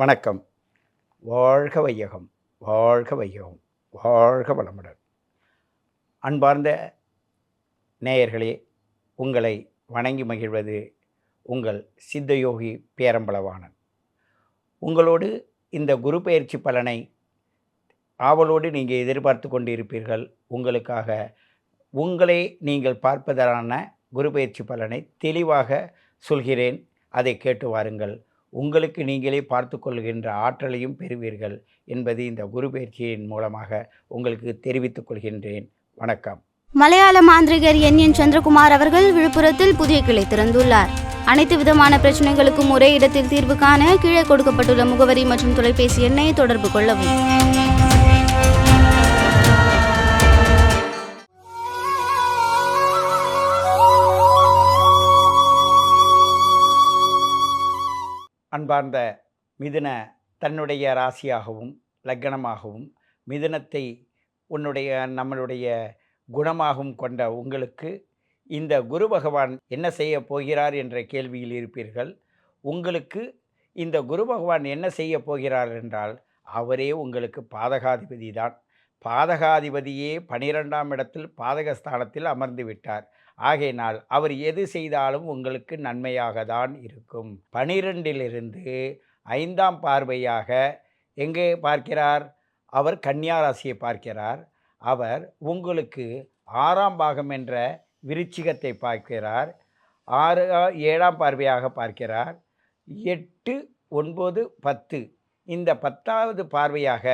வணக்கம். வாழ்க வையகம் வாழ்க வையகம் வாழ்க வளமுடன். அன்பார்ந்த நேயர்களே உங்களை வணங்கி மகிழ்வது உங்கள் சித்தயோகி பேரம்பளவானன் உங்களோடு இந்த குரு பயிற்சி பலனை ஆவலோடு நீங்கள் எதிர்பார்த்து கொண்டிருப்பீர்கள். உங்களுக்காக உங்களை நீங்கள் பார்ப்பதற்கான குரு பயிற்சி பலனை தெளிவாக சொல்கிறேன். அதை கேட்டு வாருங்கள். உங்களுக்கு நீங்களே பார்த்து கொள்கின்ற ஆற்றலையும் பெறுவீர்கள் என்பது இந்த குரு பயிற்சியின் மூலமாக உங்களுக்கு தெரிவித்துக் கொள்கின்றேன். வணக்கம். மலையாள மாந்திரிகர் என். என். சந்திரகுமார் அவர்கள் விழுப்புரத்தில் புதிய கிளை திறந்துள்ளார். அனைத்து விதமான பிரச்சனைகளுக்கும் ஒரே இடத்தில் தீர்வு காண கீழே கொடுக்கப்பட்டுள்ள முகவரி மற்றும் தொலைபேசி எண்ணை தொடர்பு கொள்ளவும். அன்பார்ந்த மிதுன தன்னுடைய ராசியாகவும் லக்கணமாகவும் மிதுனத்தை உன்னுடைய நம்மளுடைய குணமாகவும் கொண்ட உங்களுக்கு இந்த குரு பகவான் என்ன செய்ய போகிறார் என்ற கேள்வியில் இருப்பீர்கள். உங்களுக்கு இந்த குரு பகவான் என்ன செய்ய போகிறார் என்றால் அவரே உங்களுக்கு பாதகாதிபதி தான். பாதகாதிபதியே பனிரெண்டாம் இடத்தில் பாதகஸ்தானத்தில் அமர்ந்து விட்டார். ஆகையினால் அவர் எது செய்தாலும் உங்களுக்கு நன்மையாக தான் இருக்கும். பனிரெண்டிலிருந்து ஐந்தாம் பார்வையாக எங்கே பார்க்கிறார்? அவர் கன்னியாராசியை பார்க்கிறார். அவர் உங்களுக்கு ஆறாம் பாகம் என்ற விருச்சிகத்தை பார்க்கிறார். ஆறு ஏழாம் பார்வையாக பார்க்கிறார். எட்டு ஒன்பது பத்து இந்த பத்தாவது பார்வையாக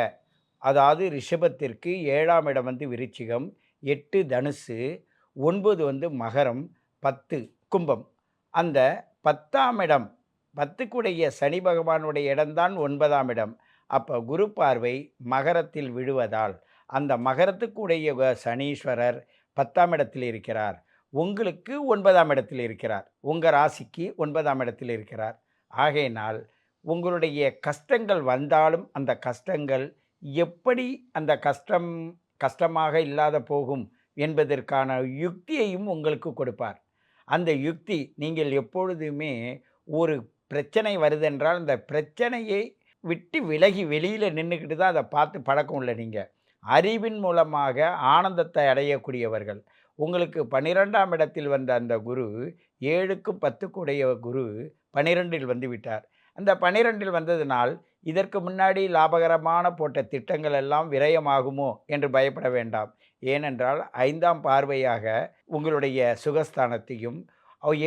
அதாவது ரிஷபத்திற்கு ஏழாம் இடம் வந்து விருச்சிகம். எட்டு தனுசு ஒன்பது வந்து மகரம் பத்து கும்பம். அந்த பத்தாம் இடம் பத்துக்குடைய சனி பகவானுடைய இடம்தான் ஒன்பதாம் இடம். அப்போ குரு பார்வை மகரத்தில் விழுவதால் அந்த மகரத்துக்குடைய சனீஸ்வரர் பத்தாம் இடத்தில் இருக்கிறார். உங்களுக்கு ஒன்பதாம் இடத்தில் இருக்கிறார். உங்கள் ராசிக்கு ஒன்பதாம் இடத்தில் இருக்கிறார். ஆகையினால் உங்களுடைய கஷ்டங்கள் வந்தாலும் அந்த கஷ்டங்கள் எப்படி அந்த கஷ்டம் கஷ்டமாக இல்லாத போகும் என்பதற்கான யுக்தியையும் உங்களுக்கு கொடுப்பார். அந்த யுக்தி நீங்கள் எப்பொழுதுமே ஒரு பிரச்சனை வருதென்றால் அந்த பிரச்சனையை விட்டு விலகி வெளியில் நின்றுக்கிட்டு தான் அதை பார்த்து பழக்கம் இல்லை நீங்கள் அறிவின் மூலமாக ஆனந்தத்தை அடையக்கூடியவர்கள். உங்களுக்கு பன்னிரெண்டாம் இடத்தில் வந்த அந்த குரு ஏழுக்கு பத்துக்குடைய குரு பன்னிரெண்டில் வந்து விட்டார். அந்த பன்னிரெண்டில் வந்ததினால் இதற்கு முன்னாடி லாபகரமான போட்ட திட்டங்கள் எல்லாம் விரயமாகுமோ என்று பயப்பட வேண்டாம். ஏனென்றால் ஐந்தாம் பார்வையாக உங்களுடைய சுகஸ்தானத்தையும்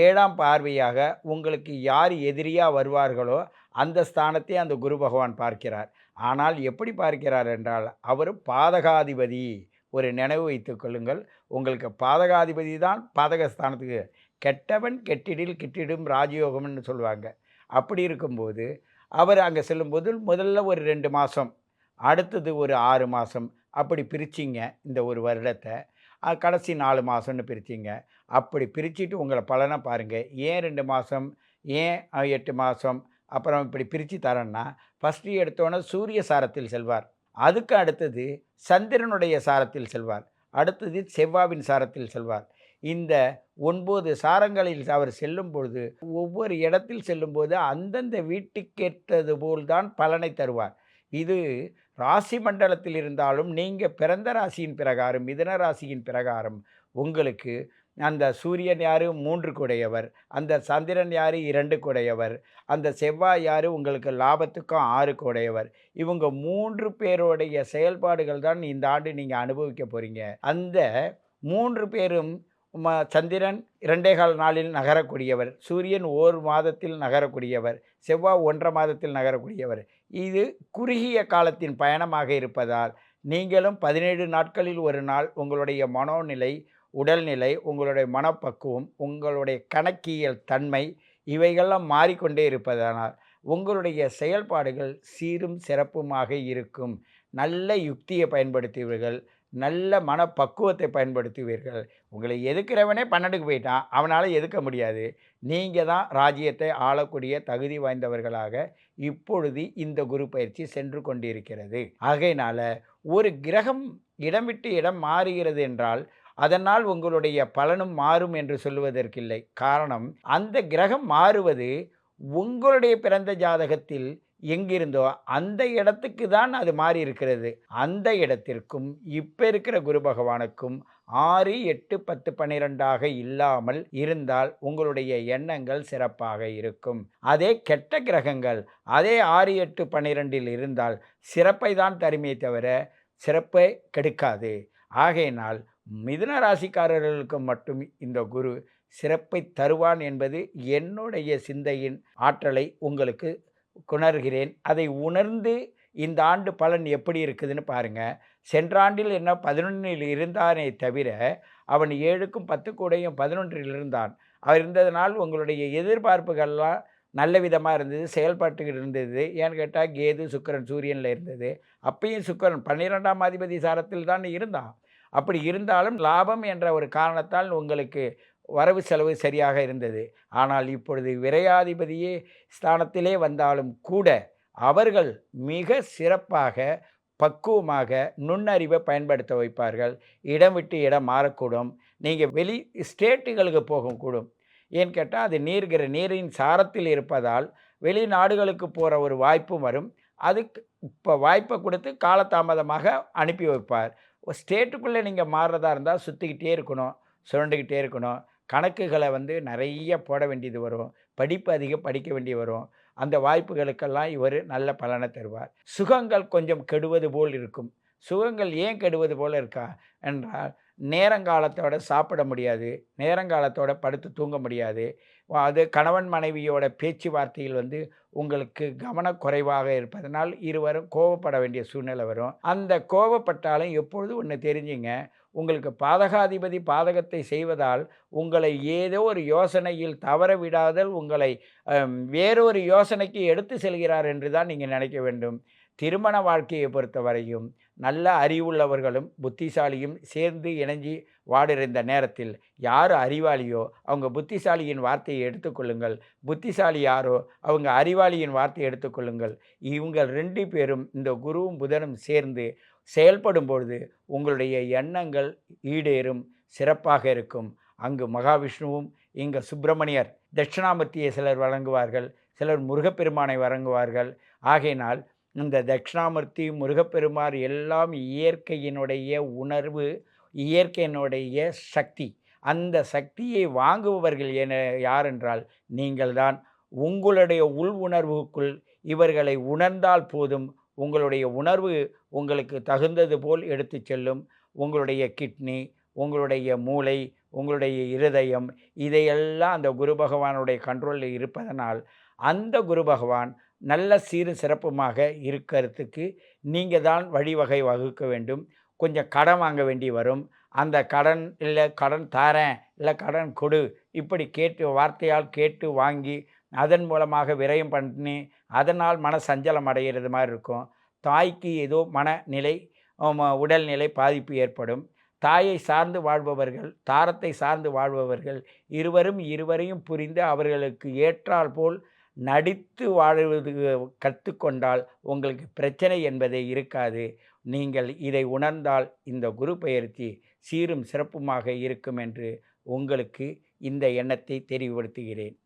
ஏழாம் பார்வையாக உங்களுக்கு யார் எதிரியாக வருவார்களோ அந்த ஸ்தானத்தை அந்த குரு பகவான் பார்க்கிறார். ஆனால் எப்படி பார்க்கிறார் என்றால் அவர் பாதகாதிபதி. ஒரு நினைவு வைத்துக் கொள்ளுங்கள். உங்களுக்கு பாதகாதிபதி தான் பாதகஸ்தானத்துக்கு கெட்டவன் கெட்டிடில் கிட்டிடும் ராஜயோகம்னு சொல்லுவாங்க. அப்படி இருக்கும்போது அவர் அங்கே செல்லும்போது முதல்ல ஒரு ரெண்டு மாதம் அடுத்தது ஒரு ஆறு மாதம் அப்படி பிரிச்சிங்க இந்த ஒரு வருடத்தை. கடைசி நாலு மாதம்னு பிரிச்சிங்க. அப்படி பிரிச்சுட்டு உங்களை பலனை பாருங்கள் ஏன் ரெண்டு மாதம் ஏன் எட்டு மாதம் அப்புறம் இப்படி பிரித்து தரேன்னா ஃபஸ்ட்டு எடுத்தோன்னே சூரிய சாரத்தில் செல்வார். அதுக்கு அடுத்தது சந்திரனுடைய சாரத்தில் செல்வார். அடுத்தது செவ்வாவின் சாரத்தில் செல்வார். இந்த ஒன்பது சாரங்களில் அவர் செல்லும் பொழுது ஒவ்வொரு இடத்தில் செல்லும்போது அந்தந்த வீட்டுக்கேற்றது போல்தான் பலனை தருவார். இது ராசி மண்டலத்தில் இருந்தாலும் நீங்கள் பிறந்த ராசியின் பிரகாரம் மிதன ராசியின் பிரகாரம் உங்களுக்கு அந்த சூரியன் யார்? மூன்று குடையவர். அந்த சந்திரன் யார்? இரண்டு குடையவர். அந்த செவ்வாய் யார்? உங்களுக்கு லாபத்துக்கும் ஆறு குடையவர். இவங்க மூன்று பேருடைய செயல்பாடுகள் தான் இந்த ஆண்டு நீங்கள் அனுபவிக்க போகிறீங்க அந்த மூன்று பேரும் சந்திரன் இரண்டே கால் நாளில் நகரக்கூடியவர். சூரியன் ஓர் மாதத்தில் நகரக்கூடியவர். செவ்வாய் ஒன்றரை மாதத்தில் நகரக்கூடியவர். இது குறுகிய காலத்தின் பயணமாக இருப்பதால் நீங்களும் பதினேழு நாட்களில் ஒரு நாள் உங்களுடைய மனோநிலை உடல்நிலை உங்களுடைய மனப்பக்குவம் உங்களுடைய கணக்கியல் தன்மை இவைகள்லாம் மாறிக்கொண்டே இருப்பதனால் உங்களுடைய செயல்பாடுகள் சீரும் சிறப்புமாக இருக்கும். நல்ல யுக்தியை பயன்படுத்துவீர்கள். நல்ல மனப்பக்குவத்தை பயன்படுத்துவீர்கள். உங்களை எதுக்கிறவனே பன்னெண்டுக்கு போயிட்டான். அவனால் எதுக்க முடியாது. நீங்கள் தான் ராஜ்யத்தை ஆளக்கூடிய தகுதி வாய்ந்தவர்களாக இப்பொழுது இந்த குரு பயிற்சி சென்று கொண்டிருக்கிறது. ஆகையினால் ஒரு கிரகம் இடம் விட்டு இடம் மாறுகிறது என்றால் அதனால் உங்களுடைய பலனும் மாறும் என்று சொல்லுவதற்கில்லை. காரணம் அந்த கிரகம் மாறுவது உங்களுடைய பிறந்த ஜாதகத்தில் எங்கிருந்தோ அந்த இடத்துக்கு தான் அது மாறி இருக்கிறது அந்த இடத்திற்கும் இப்போ இருக்கிற குரு பகவானுக்கும் ஆறு எட்டு பத்து பன்னிரெண்டாக இல்லாமல் இருந்தால் உங்களுடைய எண்ணங்கள் சிறப்பாக இருக்கும். அதே கெட்ட கிரகங்கள் அதே ஆறு எட்டு பன்னிரெண்டில் இருந்தால் சிறப்பை தான் தருமே தவிர சிறப்பை கெடுக்காது. ஆகையினால் மிதுன ராசிக்காரர்களுக்கு மட்டும் இந்த குரு சிறப்பை தருவான் என்பது என்னுடைய சிந்தையின் ஆற்றலை உங்களுக்கு உணர்கிறேன் அதை உணர்ந்து இந்த ஆண்டு பலன் எப்படி இருக்குதுன்னு பாருங்கள் சென்ற ஆண்டில் என்ன பதினொன்றில் இருந்தானே தவிர அவன் ஏழுக்கும் பத்து கூடையும் பதினொன்றில் இருந்தான். அவர் இருந்ததனால் உங்களுடைய எதிர்பார்ப்புகள்லாம் நல்ல விதமாக இருந்தது செயல்பாட்டுகள் இருந்தது. ஏன்னு கேட்டால் கேது சுக்கரன் சூரியனில் இருந்தது. அப்பயும் சுக்கரன் பன்னிரெண்டாம் அதிபதி சாரத்தில் தான் இருந்தான். அப்படி இருந்தாலும் லாபம் என்ற ஒரு காரணத்தால் உங்களுக்கு வரவு செலவு சரியாக இருந்தது. ஆனால் இப்பொழுது விரையாதிபதியே ஸ்தானத்திலே வந்தாலும் கூட அவர்கள் மிக சிறப்பாக பக்குவமாக நுண்ணறிவை பயன்படுத்த வைப்பார்கள். இடம் விட்டு இடம் மாறக்கூடும். நீங்கள் வெளி ஸ்டேட்டுகளுக்கு போகக்கூடும். ஏன்னு கேட்டால் அது நீர்கிற நீரின் சாரத்தில் இருப்பதால் வெளிநாடுகளுக்கு போகிற ஒரு வாய்ப்பும் வரும். அதுக்கு இப்போ வாய்ப்பை கொடுத்து காலதாமதமாக அனுப்பி வைப்பார். ஸ்டேட்டுக்குள்ளே நீங்கள் மாறுறதா இருந்தால் சுற்றிக்கிட்டே இருக்கணும் சுரண்டுக்கிட்டே இருக்கணும். கணக்குகளை வந்து நிறைய போட வேண்டியது வரும். படிப்பு அதிகம் படிக்க வேண்டி வரும். அந்த வாய்ப்புகளுக்கெல்லாம் இவர் நல்ல பலனை தருவார். சுகங்கள் கொஞ்சம் கெடுவது போல் இருக்கும். சுகங்கள் ஏன் கெடுவது போல் இருக்கா? என்றால் நேரங்காலத்தோட சாப்பிட முடியாது. நேரங்காலத்தோட படுத்து தூங்க முடியாது. அது கணவன் மனைவியோட பேச்சுவார்த்தையில் வந்து உங்களுக்கு கவனக்குறைவாக இருப்பதனால் இருவரும் கோவப்பட வேண்டிய சூழ்நிலை வரும். அந்த கோவப்பட்டாலும் எப்பொழுதும் ஒன்று தெரிஞ்சுங்க. உங்களுக்கு பாதகாதிபதி பாதகத்தை செய்வதால் உங்களை ஏதோ ஒரு யோசனையில் தவற விடாதல் உங்களை வேறொரு யோசனைக்கு எடுத்து செல்கிறார் என்று தான் நீங்கள் நினைக்க வேண்டும். திருமண வாழ்க்கையை பொறுத்தவரையும் நல்ல அறிவுள்ளவர்களும் புத்திசாலியும் சேர்ந்து இணைஞ்சி வாடிருந்த நேரத்தில் யார் அறிவாளியோ அவங்க புத்திசாலியின் வார்த்தையை எடுத்துக்கொள்ளுங்கள் புத்திசாலி யாரோ அவங்க அறிவாளியின் வார்த்தையை எடுத்துக்கொள்ளுங்கள் இவங்க ரெண்டு பேரும் இந்த குருவும் புதனும் சேர்ந்து செயல்படும் பொழுது உங்களுடைய எண்ணங்கள் ஈடேறும் சிறப்பாக இருக்கும். அங்கு மகாவிஷ்ணுவும் இங்கே சுப்பிரமணியர் தட்சிணாமூர்த்தியை சிலர் வழங்குவார்கள் சிலர் முருகப்பெருமானை வழங்குவார்கள். ஆகையினால் இந்த தட்சிணாமூர்த்தி முருகப்பெருமார் எல்லாம் இயற்கையினுடைய உணர்வு இயற்கையினுடைய சக்தி. அந்த சக்தியை வாங்குபவர்கள் என யார் என்றால் நீங்கள்தான். உங்களுடைய உள் உணர்வுக்குள் இவர்களை உணர்ந்தால் போதும் உங்களுடைய உணர்வு உங்களுக்கு தகுந்தது போல் எடுத்துச் செல்லும். உங்களுடைய கிட்னி உங்களுடைய மூளை உங்களுடைய இருதயம் இதையெல்லாம் அந்த குரு பகவானுடைய கண்ட்ரோலில் இருப்பதனால் அந்த குரு பகவான் நல்ல சீரும் சிறப்புமாக இருக்கிறதுக்கு நீங்கள் தான் வழிவகை வகுக்க வேண்டும். கொஞ்சம் கடன் வாங்க வேண்டி வரும். அந்த கடன் இல்லை கடன் தாரேன் இல்லை கடன் கொடு இப்படி கேட்டு வார்த்தையால் கேட்டு வாங்கி அதன் மூலமாக விரயம் பண்ணி அதனால் மன சஞ்சலம் அடைகிறது மாதிரி இருக்கும். தாய்க்கு ஏதோ மனநிலை உடல்நிலை பாதிப்பு ஏற்படும். தாயை சார்ந்து வாழ்பவர்கள் தாரத்தை சார்ந்து வாழ்பவர்கள் இருவரும் இருவரையும் புரிந்து அவர்களுக்கு ஏற்றால் போல் நடித்து வாழ்வது கற்றுக்கொண்டால் உங்களுக்கு பிரச்சனை என்பதே இருக்காது. நீங்கள் இதை உணர்ந்தால் இந்த குரு பெயர்ச்சி சீரும் சிறப்புமாக இருக்கும் என்று உங்களுக்கு இந்த எண்ணத்தை தெரிவுபடுத்துகிறேன்